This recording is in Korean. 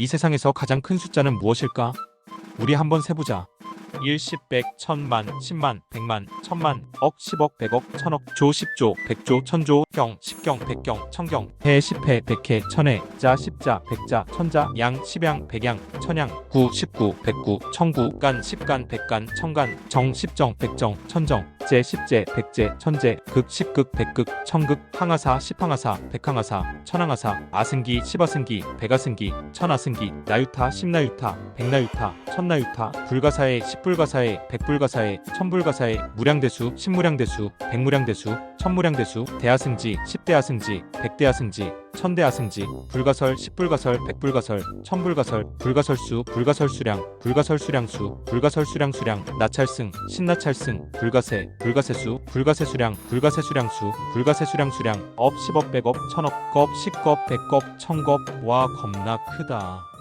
이 세상에서 가장 큰 숫자는 무엇일까? 우리 한번 세보자. 1, 10, 100, 1000만, 10만, 100만, 1000만, 억, 10억, 100억, 1000억, 조, 10조, 100조, 1000조, 경, 10경, 100경, 1000경, 해, 10해, 100해, 1000해, 자, 10자, 100자, 1000자, 양, 10양, 100양, 1000양, 구, 19, 109, 1009, 간, 10간, 100간, 1000간, 정, 10정, 100정, 1000정, 제, 10제, 100제, 1000제, 극, 10극, 100극, 1000극, 항하사, 10항하사, 100항하사, 천항하사, 아승기, 10아승기, 백아승기, 천아승기, 나유타, 10나유타, 100나유타, 천나유타, 불가사의, 10불가사의, 100불가사의, 천불가사의, 무량대수, 10무량대수, 100무량대수, 천무량대수, 대하승지, 10대하승지, 100대하승지, 천대하승지, 불가설, 10불가설, 100불가설, 천불가설, 불가설수, 불가설수량, 불가설수량수, 불가설수량수량, 나찰승, 신나찰승, 불가세, 불가세수, 불가세수량, 불가세수량수, 불가세수량수량, 업 10억, 100억, 천억, 겁, 10겁, 100겁, 천겁, 와 겁나 크다.